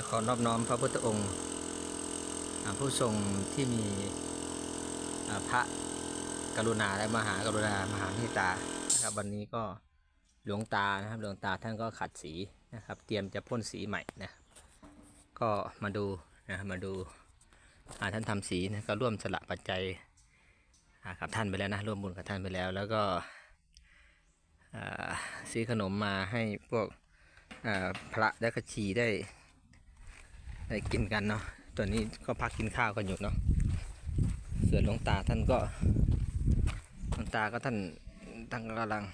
และขอนอบน้อมพระพุทธองค์ ผู้ทรงที่มีพระกรุณาและมหากรุณามหาเมตตานะครับวันนี้ก็หลวงตานะครับหลวงตาท่านก็ขัดสีนะครับ เตรียมจะพ่นสีใหม่นะก็มาดูนะมาดูาท่านทำสีนะก็ร่วมสละปัจจัยกับท่านไปแล้วนะร่วมบุญกับท่านไปแล้ว แล้วก็ซื้อขนมมาให้พวกพระและกชีได้ ได้กินกันเนาะตัวนี้ก็พักกินข้าวกันอยู่เนาะส่วนหลวงตาท่านก็หลวงตาก็ท่านท่านกำลัง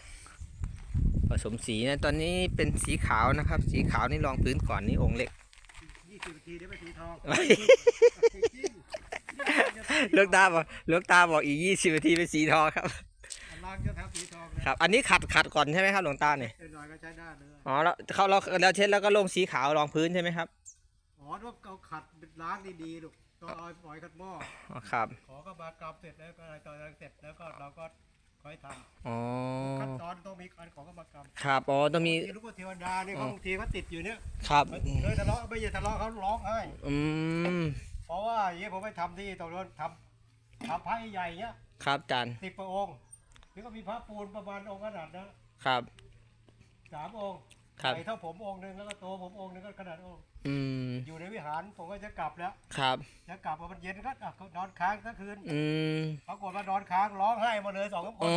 ผสมสีนะตอนนี้เป็นสีขาวนะครับ สีขาวนี่รองพื้นก่อนนี่องค์เล็กยี่สิบนาทีเดี๋ยวไปสีทองหลวงตาบอกหลวงตาบอกอีกยี่สิบนาทีเป็นสีทองครับล้างจะทำสีทองนะครับ อันนี้ขัดขัดก่อนใช่ไหมครับหลวงตาเนี่ยเดี๋ยวหน่อยก็ใช้ได้เลยอ๋อแล้วเขาเราเราเช็ดแล้วก็ลงสีขาวรองพื้นใช่ไหมครับ อ๋อต้องเอาขัดล้างดีๆลูกต้องเอาปล่อยขัดหม้ออ๋อครับ ขอก็มากรำเสร็จแล้วก็อะไรต่ออะไรเสร็จแล้วก็เราก็ค่อยทอ๋อำขั้นตอนต้องมีการขอก็มากรำครับ อ๋อ ต้องมี ที่ลูกว่าเทวดาเนี่ยเขาบางทีเขาติดอยู่เนี่ยครับ เคยทะเลาะไม่ใช่ทะเลาะเขาร้องไห้อืม เพราะว่าอย่างนี้ผมไปทำที่ตรงนั้นทำทำพระใหญ่ๆเนี้ยครับอาจารย์ สิบพระองค์นี่ก็มีพระปูนประมาณองค์ขนาดนั้นครับ สามองค์ ครับใหญ่เท่าผมองค์หนึ่งแล้วก็โตผมองค์หนึงก็ขนาดองค์อืม อยู่ในวิหารผมก็จะกลับแล้วครับ จะกลับมามันเย็นก็อะก็นอนค้างทั้งคืนอืม ปรากฏว่านอนค้างร้องไห้มาเลยสองสามคนอ๋อ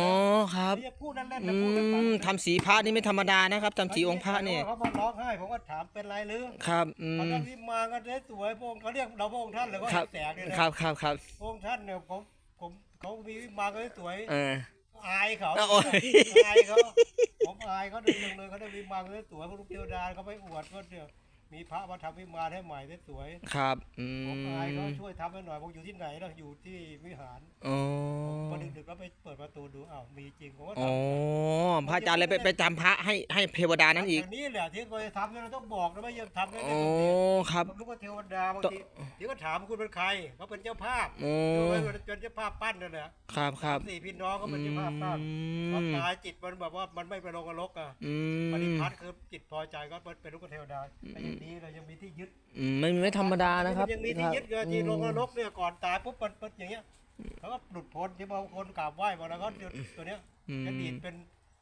ครับ นี่จะพูดนั่นเล่นอืนะพูดเล่นมทำสีพระนี่ไม่ธรรมดานะครับทำสีองค์พระเนี่ยเขามาร้องไห้ผมก็ถามเป็นไรหรือครับ อืตอนม นั้นที่มากันได้สวยพระองค์เขาเรียกเราพระองค์ท่านหรือว่าครับ แสงเนี่ยนะครับ ครับ ครับ พระองค์ท่านเนี่ยผมผมเขามีมากันได้สวย เออ อายเขาโอ้ย อายเขาผม อายเขาดึงเลยเขาได้วิมานเขาได้สวยพระลูกเทวดาเขาไปอวดก็เดียวมีพระมาทำวิมานให้ใหม่ได้สวยครับอืผมอายเขามช่วยทำให้หน่อยผมอยู่ที่ไหนเราอยู่ที่วิหารอ๋อาวมีจริงผมก็อ๋อทำพระอาจารย์เลยไปไปจำพระให้ให้เทวดานั้นอีก ย่างนี้แหละที่เราจะทำเนี่ยเราต้องบอกนะไม่ยังทำได้อ๋อครับ ผมรู้ว่าเทวดาบางทีเดี๋ยวก็ถามคุณเป็นใครเขาเป็นเจ้าภาพโอ้ เป็นเจ้าภาพปั้นนั่นแหละครับครับสี่พี่น้องเขาเป็นเจ้าภาพปั้นพอตายจิตมันแบบว่ามันไม่ไปลงนรกอะอืปฏิมพัทธ์คือจิตพอใจก็เป็นลูกเทวดาแต่อย่างนี้เรายังมีที่ยึด อืมไม่ไม่ธรรมดานะครับยังมีที่ยึดเกินที่ลงนรกเนี่ยก่อนตายปุ๊บมันเป็นอย่างเงี้ย เขาก็หลุดพ้นที่บางคนกราบไหว้มาแล้วก็ตัวเนี้ยอืมจะดีดเป็น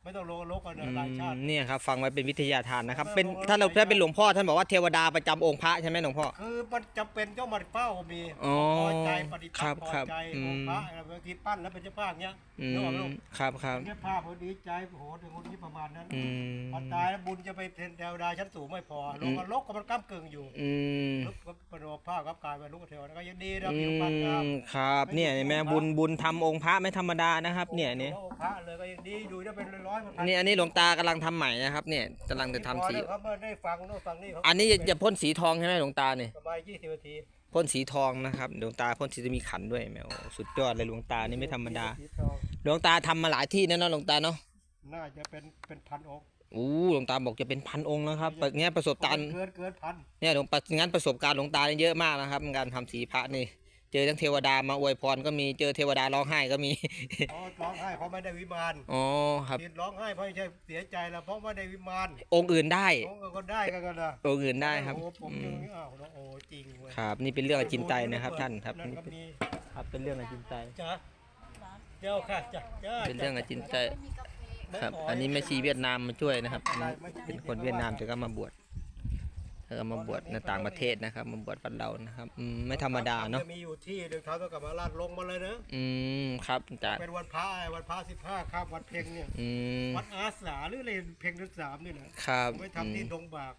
ไม่ต้องลงนรกกันอืนะหลายชาติมเนี่ยครับฟังไว้เป็นวิทยาทานนะครับ เป็นไม่ต้องถ้าเราไม่ต้องถ้าเป็นหลวงพ่อท่านบอกว่าเทวดาประจำองค์พระใช่ไหมหลวงพ่อ คือมันจำเป็นต้องมาเป้ามีอ๋อพอใจปฏิบัครัติบพอครับใจอืมองค์พระอะไรบางทีปั้นแล้วเป็นเจ้าภาพเงี้ยอืนึกออกไหมลูมกครับครับเป็นเจ้าภาพพอดีใจโอ้โหถึงคนที่ประมาณนั้นอืมพอตายแล้วบุญจะไปเป็นเทวดาชั้นสูงไม่พอลงนรกก็มันก้ามเกิงอยู่อืมลุกก็ประโดดผ้ากับกายเป็นลูกเทวดาก็ยังดีนะอืมีโอกาสงามมครับเนี่ยเห็นไหมบุญบุญทำองค์พระไม่ธรรมดานะครับ เนี่ยเนี่ยองค์พระเลยก็ยังดีดูจะเป็นร้อยๆพันๆนี่อันนี้หลวงตากำลังทำใหม่นะครับ เนี่ยกำลังจะทำสี พอแล้วเขาไม่ได้ฟังโน่นฟังนี่เขาอันนี้จะจะพ่นสีทองใช่ไหมหลวงตาเนี่ยประมาณยี่สิบนาทีพ่นสีทองนะครับหลวงตาพ่นสีจะมีขันด้วยแมวสุดยอดเลยหลวงตานี่ไม่ธรรมดาสีทองหลวงตาทำมาหลายที่นะเนาะหลวงตาเนาะน่าจะเป็นเป็นพันองค์อู้หลวงตาบอกจะเป็นพันองค์แล้วครับแบบเนี้ยประสบการณ์ เกินเกินพัน เนี่ยหลวงตางั้นประสบการณ์หลวงตาเนี่ยเยอะมากนะครับในการทำสีพระนี่ เจอทั้งเทวดามาอวยพรก็มีเจอเทวดาร้องไห้ก็มีเขาร้องไห้เพราะไม่ได้วิมานอ๋อครับที่ร้องไห้เพราะไม่ใช่เสียใจแล้วเพราะไม่ได้วิมานองค์อื่นได้เขาก็ได้กันกันนะองค์อื่นได้ครับโอ้โหผมอืยังมอ้าวโอ้โหจริงเว้ยครับ นี่เป็นเรื่องอจินไตยนะครับ ท่านครับนั่นนี่ก็เป็นมีครับเป็นเรื่องอจินไตยจ้ะเจ้าค่ะจ้ะจ้าเป็นเรื่องอจินไตยจ้ะครับ อันนี้แม่ชีเวียดนามมาช่วยนะครับอันนี้เป็นคนเวียดนามแต่ก็มาบวช เธอก็มาบวชในต่างประเทศนะครับ มาบวชวัดเรานะครับอืมไม่ธรรมดาเนาะจะมีอยู่ที่หนึ่งเขาต้องกลับมาลาดลงมาเลยนะอืมครับอาจารย์เป็นวันพระไอ้วันพระสิบห้าข้ามวันเพ็งเนี่ยอืมวัดอาสาหรืออะไรเพ็งเดือนสามนี่แหละครับไปทำที่ดงบาก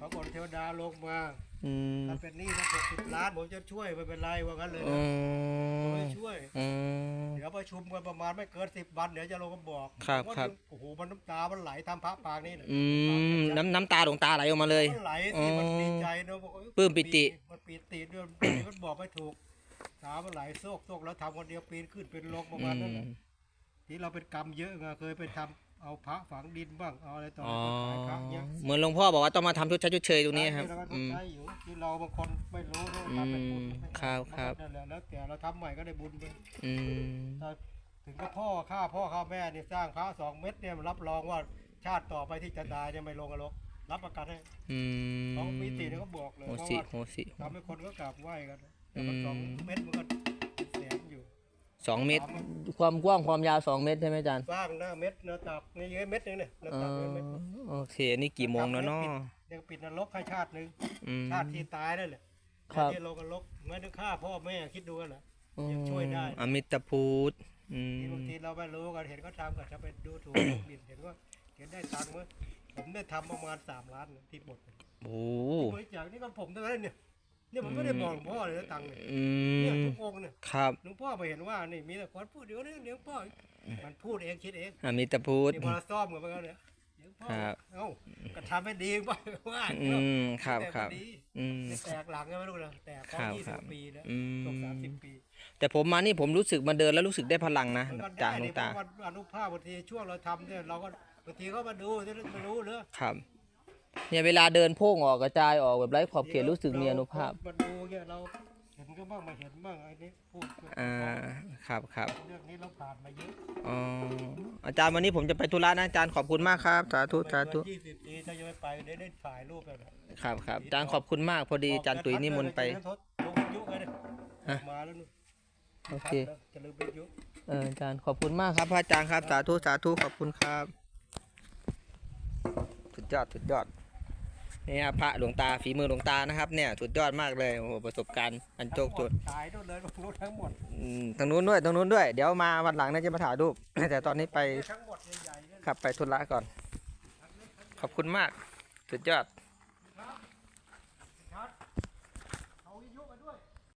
ปรากฏเทวดาลงมาอืมถ้าเป็นหนี้ถ้าหกสิบล้านผมจะช่วยไม่เป็นไรว่างั้นเลยอืนะมไม่ช่วยอืมเดี๋ยวประชุมกันประมาณไม่เกินสิบวันเดี๋ยวจะลงมาบอกครับว่าครับ โอ้โหมันน้ำตามันไหลทำพระปางนี่นะอืมน้ำน้ำตาหลวงตาไหลออกมาเลย มันไหลที่มันดีใจเนอะบอกว่าปลื้มปิติ มันปีติด้วยมันบอกไม่ถูกตามันไหลโซกโซกแล้วทำคนเดียวปีนขึ้นเป็นลงประอืมาณนั้นมน่ะที่เราเป็นกรรมเยอะไงเคยไปทำ เอาพระฝังดินบ้างเอาอะไรต่ออ๋ออะไรขายพระเนี้ยเหมือนหลวงพ่อบอกว่าต้องมาทำชุดชดชุดเชยตรงนี้ครับใช่เราก็อืมใช้อยู่ที่เราบางคนไม่รู้ว่าอืมทำเป็นบุญไม่ครับครับ นั่นแหละแล้วแต่เราทำใหม่ก็ได้บุญไปอืมถ้าถึงกับพ่อฆ่าพ่อฆ่าแม่เนี่ยสร้างพระสองเม็ดเนี่ยรับรองว่าชาติต่อไปที่จะตายเนี่ยไม่ลงนรกรับประกันให้อืมเขามีติเนี่ยเขาบอกเลยโหเพราะสิว่าโหสิ ทำให้คนก็กราบไหว้กันแต่มันอืมสองเม็ดมันก็เป็นแสนอยู่ สองเมตร ความกว้างความยาวสองเมตรใช่ไหมอาจารย์สร้างหน้าเม็ดเนื้อตับนี่เยอะเม็ดหนึงเนี่ยเนื้อเอตับเยออะเม็ดโอเคนี่กี่โมงแล้วเนาะเดี๋ยวปิดนรกให้ชาติหนึ่งอืมชาติที่ตายนั่นแหละครับที่ลงนรกไม่ได้ฆ่าพ่อแม่คิดดูกันเหรออืมยังช่วยได้อมิตรพูดอืมที่บางทีเราไม่รู้กันเห็นเขาทำก็จะไปดูถูกบินเห็นว่าเห็นได้ตังค์มั้ยผมได้ทำประมาณสามล้านที่หมดโอ้บริจาคนี่ก็ผมทั้งนั้นเนี่ย เนี่ยผมไม่ได้บอกหลวงพ่อเลยนะตังค์เนี่ยอืเนี่ยมทุกองค์เนี่ยครับหลวงพ่อไปเห็นว่านี่มีแต่คนพูดเดี๋ยวนี้เดี๋ยวพ่อมันพูดเองคิดเองอมิตรพูด นี่พอเราซ่อมกันไปแล้วเนี่ยเดี๋ยวพ่อครับ เอ้าก็ทำให้ดีไปว่าอืมครับแต่ครับพอดีอืม แตกหลังกันไม่รู้เลยแตกเพราะครับยี่ครัสิบบปีแล้วอืตกสามสิบมปีแต่ผมมานี่ผมรู้สึกมาเดินแล้วรู้สึกได้พลังนะมันก็จากได้หลวนี่งเพตาราะว่าอนุภาพบางทีช่วงเราทำเนี่ยเราก็บางทีเขามาดูจะได้ไม่รู้เนอะ ครับ เนี่ยเวลาเดินโพ่งออกกระจายออกแบบไร้ขอบเขตรู้สึกมีอนุภาพมาดูเนี่ยเราเห็นก็บ้างไม่เห็นบ้างไอ้นี่พูดอ่าครับครับเรื่องนี้เราผ่านมาเยอะอ๋ออาจารย์วันนี้ผมจะไปธุระนะอาจารย์ขอบคุณมากครับสาธุสาธุยี่สิบปีถ้าจะไม่ไปได้ได้ถ่ายรูปแบบครับครับอาจารย์ขอบคุณมากพอดีอาจารย์ตุ๋ยนิมนต์ไปลงวิทยุไงเนี่ยฮะมาแล้วนู่นโอเคจะลืมวิทยุเอออาจารย์ขอบคุณมากครับพระอาจารย์ครับสาธุสาธุขอบคุณครับสุดยอดสุดยอด นี่ครับพระหลวงตาฝีมือหลวงตานะครับเนี่ยสุดยอดมากเลยโอ้โหประสบการณ์อันโจกจุดถ่ายนู่นเลยรู้ทั้งหมดอืมทางนู้นด้วยทางนู้นด้วย เดี๋ยวมาวันหลังน่าจะมาถ่ายรูป แต่ตอนนี้ไปทั้งหมดใหญ่ๆเนี่ยขับไปธุระก่อน ขอบคุณมาก สุดยอด